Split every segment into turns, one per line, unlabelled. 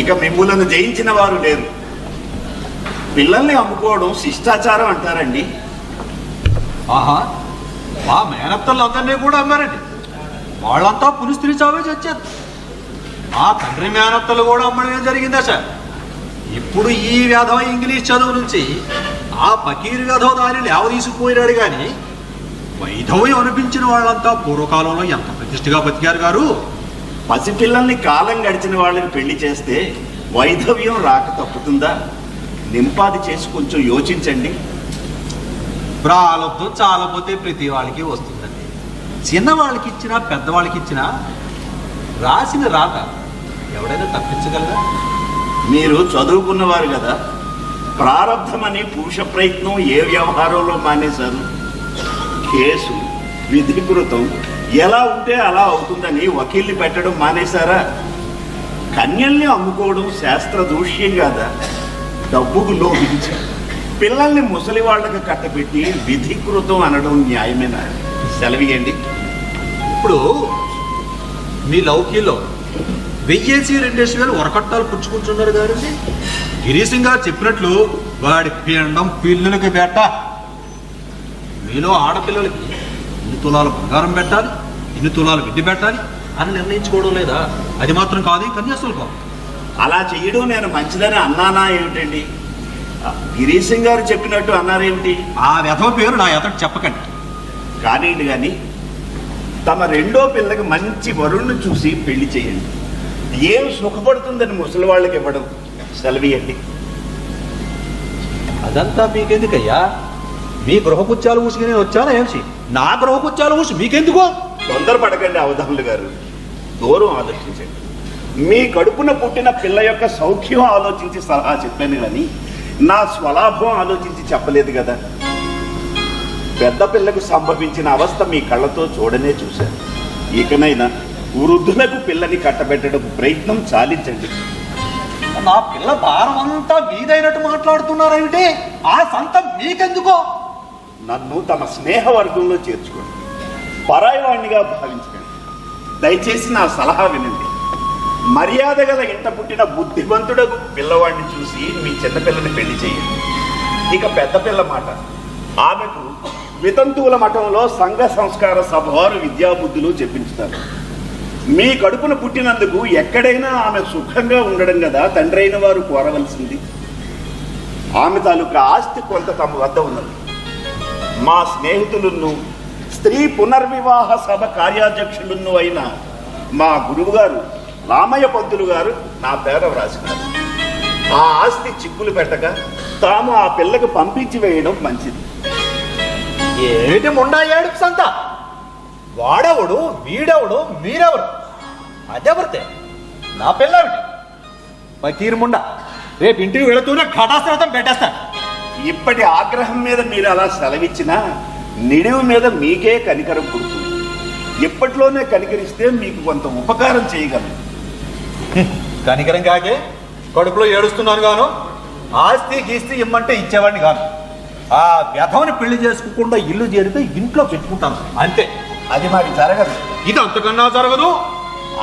ఇక మిమ్ములను జయించిన వారు లేరు. పిల్లల్ని అమ్ముకోవడం శిష్టాచారం అంటారండి.
ఆహా మా మేనత్తలందరినీ కూడా అమ్మారండి. వాళ్ళంతా పులిస్త్రీ చావే చచ్చారు. మా తండ్రి మేనత్తలు కూడా అమ్మడం జరిగిందా సార్? ఇప్పుడు ఈ వ్యాధవ ఇంగ్లీష్ చదువు నుంచి ఆ పకీరు వ్యాధవ దాని లేవదీసుకుపోయినాడు కానీ వైధవ్యం అనిపించిన వాళ్ళంతా పూర్వకాలంలో ఎంత ప్రతిష్టగా బతికారు గారు?
పసిపిల్లల్ని కాలం గడిచిన వాళ్ళని పెళ్ళి చేస్తే వైధవ్యం రాక తప్పుతుందా? నింపాది చేసి కొంచెం యోచించండి.
ప్రాలబ్ధం చాలపోతే ప్రతి వాళ్ళకి వస్తుందండి. చిన్నవాళ్ళకి ఇచ్చినా పెద్దవాళ్ళకి ఇచ్చినా రాసిన రాత ఎవడైనా తప్పించగలరా
మీరు చదువుకున్నవారు కదా ప్రారంధమని పురుష ప్రయత్నం ఏ వ్యవహారంలో మానేశారు? కేసు విధికృతం ఎలా ఉంటే అలా అవుతుందని వకీల్ని పెట్టడం మానేశారా? కన్యల్ని అమ్ముకోవడం శాస్త్ర దూష్యం కాదా? డబ్బుకు లోపించారు పిల్లల్ని ముసలి వాళ్ళకి కట్టబెట్టి విధికృతం అనడం న్యాయమేనా? సెలవియండి
ఇప్పుడు మీ లౌకీలో వెయ్యేసి రెండేసి వేలు వరకట్టాలు పుచ్చుకుంటున్నారు గారండి గిరీశం గారు చెప్పినట్లు వాడి పిండం పిల్లులకి బెట్ట మీలో ఆడపిల్లలకి ఇన్ని తులాలు బంగారం పెట్టాలి? ఇన్ని తులాలు విడ్డి పెట్టాలి? అని నిర్ణయించుకోవడం లేదా? అది మాత్రం కాదు ఈ కన్యాశుల్కం
అలా చేయడం నేను మంచిదని అన్నానా ఏమిటండి? గిరీశం గారు చెప్పినట్టు అన్నారేమిటి
ఆ వ్యధవ పేరు నా ఎతడు చెప్పకండి.
కానివ్వండి కానీ తమ రెండో పిల్లకి మంచి వరుణ్ణి చూసి పెళ్ళి చేయండి. ఏం సుఖపడుతుందని ముసలి వాళ్ళకి ఇవ్వడం సెలవియండి.
అదంతా మీకెందుకయ్యా? మీ గృహపుత్యాలు ఊసికి నేను వచ్చానా ఏమిసి నా గృహపుత్యాలు ఊసి మీకెందుకో?
తొందరపడకండి అవధానులు గారు. దూరం ఆలోచించండి మీ కడుపున పుట్టిన పిల్ల యొక్క సౌఖ్యం ఆలోచించి సలహా చెప్పాను కానీ నా స్వలాభం ఆలోచించి చెప్పలేదు కదా. పెద్ద పిల్లకు సంభవించిన అవస్థ మీ కళ్ళతో చూడనే చూశాను. ఇకనైనా వృద్ధులకు పిల్లని కట్టబెట్టడం ప్రయత్నం చాలించండి.
నా పిల్ల భారం అంతా మీదైనట్టు మాట్లాడుతున్నారేమిటి? ఆ సంత మీకెందుకో?
నన్ను తమ స్నేహవర్గంలో చేర్చుకోండి. పరాయవాణ్ణిగా భావించకండి. దయచేసి నా సలహా వినండి. మర్యాద గల ఇంట పుట్టిన బుద్ధిమంతుడకు పిల్లవాడిని చూసి మీ చిన్నపిల్లని పెళ్ళి చేయండి. ఇక పెద్ద పిల్ల మాట. ఆమెకు వితంతువుల మఠంలో సంఘ సంస్కార సభవారు విద్యాబుద్ధులు చెప్పించుతారు. మీ కడుపున పుట్టినందుకు ఎక్కడైనా ఆమె సుఖంగా ఉండడం కదా తండ్రి అయిన వారు కోరవలసింది. ఆమె తాలూకా ఆస్తి కొంత తమ వద్ద ఉన్నది. మా స్నేహితులను స్త్రీ పునర్వివాహ సభ కార్యాధ్యక్షులను అయిన మా గురువు గారు రామయ్య పంతులు గారు నా పేర వ్రాసినారు. ఆ ఆస్తి చిక్కులు పెట్టక తాము ఆ పిల్లకు పంపించి వేయడం మంచిది.
ఏమిటి ముండా ఏడుపు సంత? వాడెవడు వీడెవడు మీరెవరు? అదెవరితే? నా పిల్లవిటి పకీర్ ముండా రేపు ఇంటికి వెళుతూనే ఘటాశ్రతం పెట్టేస్తాను.
ఇప్పటి ఆగ్రహం మీద మీరు అలా సెలవిచ్చినా నిడివి మీద మీకే కనికరం పుడుతుంది. ఇప్పట్లోనే కనికరిస్తే మీకు కొంత ఉపకారం చేయగలరు
కనికరం కాకే కడుపులో ఏడుస్తున్నాను గాను ఆస్తి గీస్తి ఇమ్మంటే ఇచ్చేవాడిని కాను. ఆ వ్యధవని పెళ్ళి చేసుకోకుండా ఇల్లు చేరితే ఇంట్లో పెట్టుకుంటాను. అంతే.
అది మరి జరగదు.
ఇది అంతకన్నా జరగదు.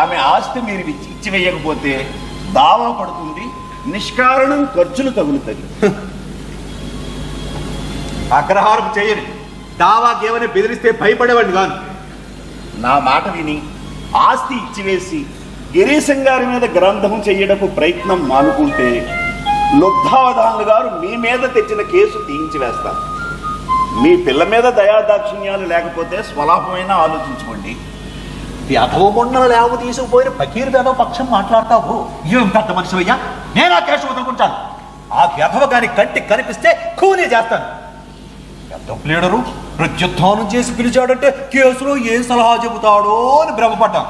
ఆమె ఆస్తి మీరు ఇచ్చి ఇచ్చి వేయకపోతే దావా పడుతుంది నిష్కారణం ఖర్చులు తగులుతాయి.
అగ్రహారం చేయని దావా దేవని బెదిరిస్తే భయపడేవాడిని కాను
నా మాట విని ఆస్తి ఇచ్చివేసి గిరీశం గారి మీద గ్రంథం చెయ్యడపు ప్రయత్నం మానుకుంటే లుబ్ధావధానులు గారు మీ మీద తెచ్చిన కేసు తీయించి వేస్తారు. మీ పిల్ల మీద దయాదాక్షిణ్యాలు లేకపోతే స్వలాభమైన ఆలోచించుకోండి.
వ్యధవ లేవు తీసుకుపోయిన పకీర్ వ్యధవ పక్షం మాట్లాడతావు. ఏం పెద్ద మనిషి అయ్యా. నేను ఆ కేసు వదులుకుంటాను ఆ వ్యధవ గారి కంటికి కనిపిస్తే కూలీ చేస్తాను. పెద్ద ప్లేడరు ప్రత్యుత్థానం చేసి పిలిచాడంటే కేసులో ఏ సలహా చెబుతాడో అని భ్రమపడ్డాం.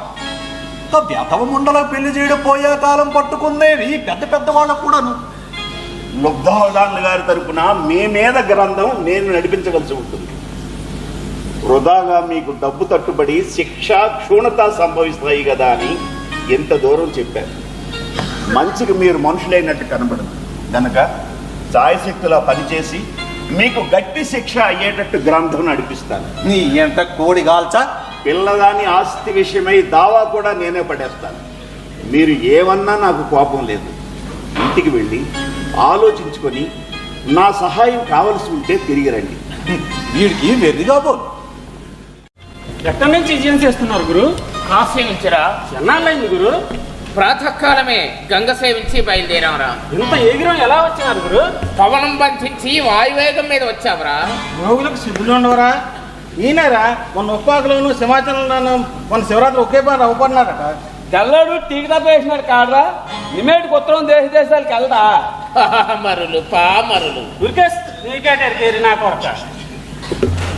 వ్యతవ ముండలో పెళ్ళి చేయడం పోయే కాలం పట్టుకుందేవి పెద్ద పెద్ద వాళ్ళకు కూడాను.
లుబ్ధావధానులు గారి తరపున మీ మీద గ్రంథం నేను నడిపించవలసి ఉంటుంది. వృధాగా మీకు డబ్బు తట్టుబడి శిక్ష క్షూణత సంభవిస్తాయి కదా అని ఎంత దూరం చెప్పారు. మంచికి మీరు మనుషులైనట్టు కనబడదు. కనుక ఛాయశక్తులా పనిచేసి మీకు గట్టి శిక్ష అయ్యేటట్టు గ్రంథం నడిపిస్తాను.
నీ ఎంత కోడి గాల్చా?
పిల్లదాని ఆస్తి విషయమై దావా కూడా నేనే పడేస్తాను. మీరు ఏమన్నా నాకు కోపం లేదు. ఇంటికి వెళ్ళి ఆలోచించుకొని నా సహాయం కావలసి ఉంటే తిరిగి రండి.
వీడికి వెర్రిగా పోను
ఎక్కడి నుంచి విజయం చేస్తున్నారు గురు?
ఆశ్రయించరా
ఎన్నాళ్ళైంది గురు?
ప్రాతకాలమే గంగ సేవించి బయలుదేరాంరా
ఇంత ఎగిరం ఎలా వచ్చినారు గురు?
పవనం బంధించి వాయువేగం మీద వచ్చావురా
రోగులకు సిద్ధులు ఉండవరా. ఈయనరా మొన్న ఉప్పాకులోను సింహాచలంలోను మన శివరాత్రి ఒకే పని అవ్వబడినారట తెల్లడు టీకి వేసినాడు కాడరా నిమేటికి ఉత్తరం దేశ దేశాలకు వెళ్దా
మరులు పామరులు
ఉరికేస్ నీకేటారు నా కొరక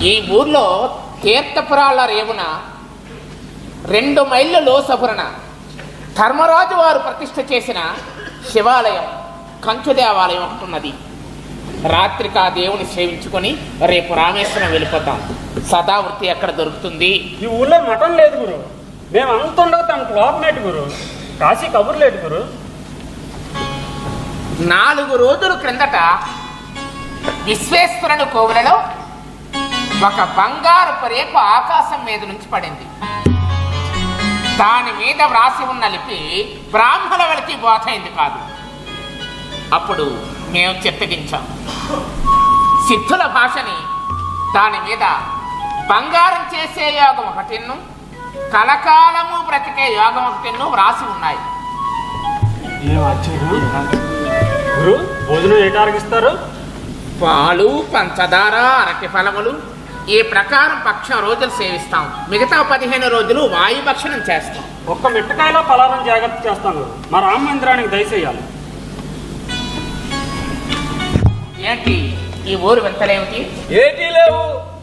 ఈ ఊర్లో తీర్థపురాల రేవున రెండు మైళ్ళ లోసపురణ. ధర్మరాజు వారు ప్రతిష్ఠ చేసిన శివాలయం కంచు దేవాలయం ఒకటి ఉన్నది రాత్రికి ఆ దేవుని సేవించుకొని రేపు రామేశ్వరం వెళ్ళిపోతాం. సదావృత్తి ఎక్కడ దొరుకుతుంది?
ఈ ఊళ్ళో మటన్ లేదు గురు. మేము అంతుండగా లోపమేటి గురు. కాశీ కబుర్లేటు గురు.
నాలుగు రోజుల క్రిందట విశ్వేశ్వరుని కోవెలలో ఒక బంగారపు రేపు ఆకాశం మీద నుంచి పడింది. దాని మీద వ్రాసి ఉన్న లిపి బ్రాహ్మణ వాళ్ళకి బోధైంది కాదు. అప్పుడు మేము చిత్తగించాం సిద్ధుల భాషని దాని మీద బంగారం చేసే యోగం ఒకటిన్ను కలకాలము బ్రతికే యోగం ఒకటిన్ను వ్రాసి ఉన్నాయి.
భోజనం
పాలు పంచదార అరటి ఫలములు ఈ ప్రకారం పక్షం రోజులు సేవిస్తాం? మిగతా పదిహేను రోజులు వాయు భక్షణం చేస్తాం.
ఒక్క మిట్టకాయలో పలారం జాగ్రత్త చేస్తాను మా రామ మందిరానికి దయచేయాలి.
ఏంటి? ఈ ఊరు వింతలేమిటి?
ఏటీ లేవు.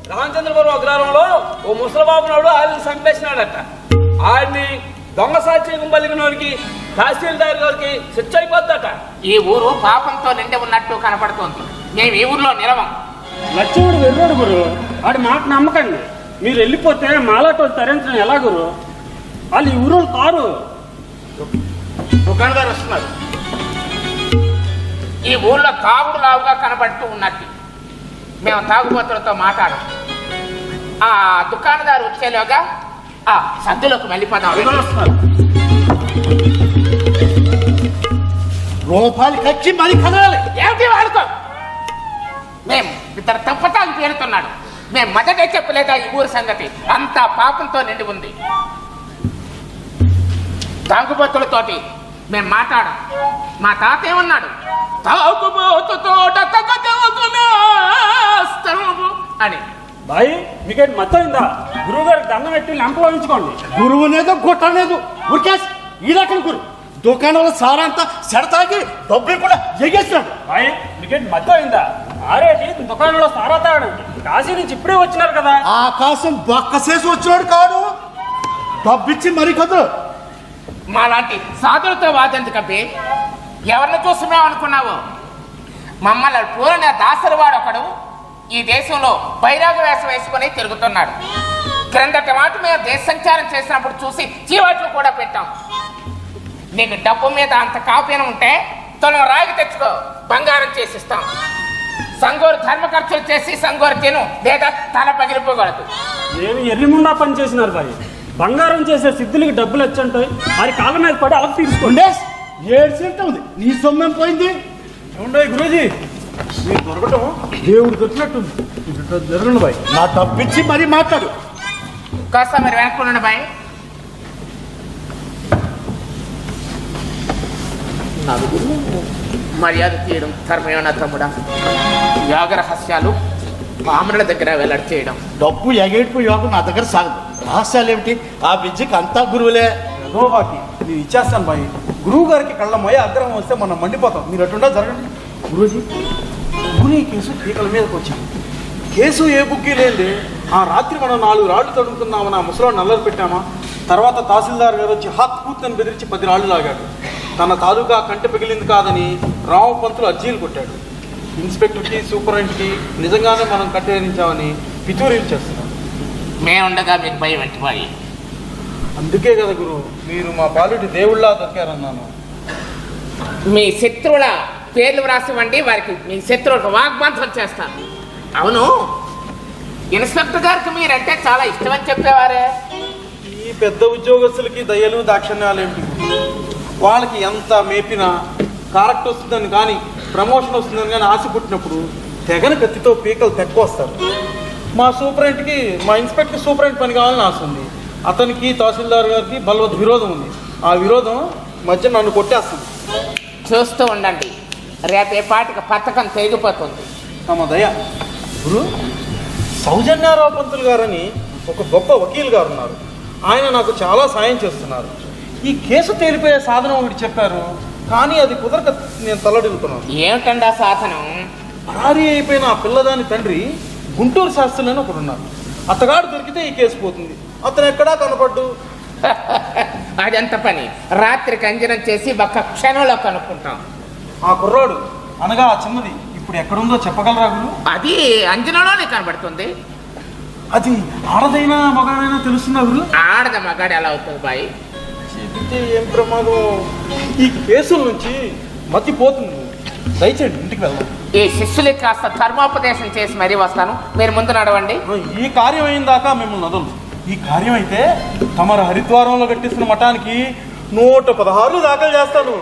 రామచంద్రపురం అగ్రహారంలో ఓ ముసలబాబు నాడు ఆయన చంపేసినాడట. ఆయన్ని దొంగ సాక్షి పలికినోడికి తహసీల్దార్ గారికి శిక్ష అయిపోద్దట.
ఈ ఊరు పాపంతో నిండి ఉన్నట్టు కనపడుతోంది. మేము ఈ ఊర్లో నిలవం.
లక్ష్మణుడు వెర్రోడు గురు. ఆడి మాట నమ్మకండి. మీరు వెళ్ళిపోతే మాలాటో తరించడం ఎలా గురు? వాళ్ళు ఈ ఊరు కారు.
దుకాణదారు వస్తున్నారు.
ఈ ఊర్లో తాగుడు లావుగా కనబడుతూ ఉన్నట్టు మేము తాగుబోతులతో మాట్లాడం ఆ దుకాణదారు వచ్చేలోగా ఆ సద్దులోకి వెళ్ళిపోదాం.
రూపాయలు కచ్చి మరి కదలాలి
ఏమిటి వాడుకో? మేము ఇద్దరు తప్పతాలు పేరుతున్నాడు మేము మొదటే చెప్పలేదా ఈ ఊరి సంగతి? అంతా పాపంతో నిండి ఉంది. తాగుబోతులతోటి మేము మాట్లాడం. మా తాత ఏమన్నాడు? తాగుబోతుతోట అని.
బాయ్ మీకేంటి మత్తయిందా? గురువు గారికి దండం పెట్టి లెంపలో ఉంచుకోండి
గురువునేదో గుట్టనేదు. ఉరికేసి ఈ రకం గురు. దుకాణంలో సారంతా సెడతాగి డబ్బులు కూడా ఎగేసినాడు
బాయ్ మీకేంటి మత్తయిందా? దుకాణంలో సారా కాశీ నుంచి ఇప్పుడే వచ్చినారు కదా.
ఆకాశం బొక్కసేసి వచ్చినాడు కాడు. డబ్బిచ్చి మరి కదలు
మాలాంటి సాధులతో వాదెందుకబ్బి ఎవరిని చూసి మేము అనుకున్నావు? మమ్మల్ని పూరణ దాసరివాడు ఒకడు ఈ దేశంలో బైరాగ వేషం వేసుకొని తిరుగుతున్నాడు. క్రిందటి మాట మేము దేశ సంచారం చేసినప్పుడు చూసి చీవాట్లు కూడా పెట్టాం. నీకు డబ్బు మీద అంత కాపీన ఉంటే తను రాగి తెచ్చుకో బంగారం చేసిస్తాం. సంగోరు ధర్మ ఖర్చులు చేసి సంగోరు తిను. లేదా తల పగిలిపోగలదు.
ఏమి ఎర్రిముండా పని చేసినారు బాయ్ బంగారం చేసే సిద్ధులకి డబ్బులు వచ్చంటాయి వారి కాళ్ళ మీద పడి అలా తీసుకోండి
ఏడు సీట్ ఉంది. నీ సొమ్మేం పోయింది?
ఉండే గురూజీ? మీరు దొరకటం దేవుడు దొరికినట్టుంది. ఇట్లా జరగండి బాయ్
నా డబ్బిచ్చి మరీ మాట్లాడు.
కాస్త మరి వెనక్కుండండి బాయ్ నలుగురు మర్యాద తీయడం ధర్మయోన తమ్ముడా? యోగ రహస్యాలు పాముల దగ్గర వెల్లడి చేయడం.
డబ్బు ఎగేడుపు యోగం నా దగ్గర సాగదు రహస్యాలు ఏమిటి ఆ విద్యకి అంతా గురువులే.
గోవాకి నేను ఇచ్చేస్తాను బాయ్. గురువు గారికి కళ్ళ మొయ అగ్రహం వస్తే మనం మండిపోతాం. మీరు అటుండా జరగండి. గురూజీ గురి కేసు పీకల మీదకి వచ్చింది కేసు ఏ బుక్కి లేదే ఆ రాత్రి మనం నాలుగు రాళ్ళు తడుముకున్నామని ఆ ముసలాడు నల్లరు పెట్టామా? తర్వాత తహసీల్దార్ గారు వచ్చి హాత్ పూర్తని బెదిరించి పది రాళ్ళు లాగాడు. తన తాలూకా కంటి పగిలింది కాదని రామపంతులు అర్జీలు కొట్టాడు. ఇన్స్పెక్టర్కి సూపరింటెంట్కి నిజంగానే మనం కట్టేరించామని పితూరీలు చేస్తున్నాం
మేముండగా మీకు భయం వెంటిపోయి
అందుకే కదా గురు మీరు మా పాలిటి దేవుళ్ళ దొరికారన్నాను.
మీ శత్రువుల పేర్లు వ్రాసివ్వండి వారికి మీ శత్రువులకు వాగ్బంధం చేస్తాను. అవును ఇన్స్పెక్టర్ గారికి మీరంటే చాలా ఇష్టమని చెప్పేవారే.
ఈ పెద్ద ఉద్యోగస్తులకి దయలు దాక్షిణ్యాలు ఏమిటి వాళ్ళకి ఎంత మేపినా కారెక్ట్ వస్తుందని కానీ ప్రమోషన్ వస్తుందని కానీ ఆశ పుట్టినప్పుడు తెగని కత్తితో పీకలు తెక్కొస్తారు మా సూపరింట్కి మా ఇన్స్పెక్టర్ సూపరింట్ పని కావాలని ఆశ ఉంది. అతనికి తహసీల్దార్ గారికి బలవత్ విరోధం ఉంది. ఆ విరోధం మధ్య నన్ను కొట్టేస్తుంది.
చూస్తూ ఉండండి. రేపే పాటికి పథకం తెగిపోతుంది.
తమ దయ. గురు సౌజన్యారావు పంతులు గారని ఒక గొప్ప వకీల్ గారు ఉన్నారు. ఆయన నాకు చాలా సాయం చేస్తున్నారు. ఈ కేసు తేలిపోయే సాధనం ఒకటి చెప్పారు. కానీ అది కుదరక నేను తల్లడిల్లుతున్నాను
ఏమిటండి ఆ సాధనం?
పరారీ అయిపోయిన ఆ పిల్లదాని తండ్రి గుంటూరు శాస్త్రులు అని ఒకడు ఉన్నారు అతగాడు దొరికితే ఈ కేసు పోతుంది. అతను ఎక్కడా కనపడ్డు?
అదెంత పని? రాత్రికి అంజనం చేసి ఒక్క క్షణంలో కనుక్కుంటాం.
ఆ కుర్రాడు అనగా ఆ చిన్నది ఇప్పుడు ఎక్కడుందో చెప్పగలరా గురు
అది అంజనంలోనే కనబడుతుంది.
అది ఆడదైనా మగాడైనా తెలుస్తుందా గురు
ఆడద మగాడు ఎలా అవుతుంది బాయ్?
చెబితే ఏం ప్రమాదం? ఈ కేసుల నుంచి మతి పోతుంది దయచేయండి ఇంటికి వెళ్దాం.
ఈ శిష్యులకి కాస్త ధర్మోపదేశం చేసి మరీ వస్తాను. మీరు ముందు నడవండి.
ఈ కార్యం అయిన దాకా మిమ్మల్ని వదలు ఈ కార్యం అయితే తమరు హరిద్వారంలో కట్టిస్తున్న మఠానికి నూట పదహారు దాఖలు చేస్తాను.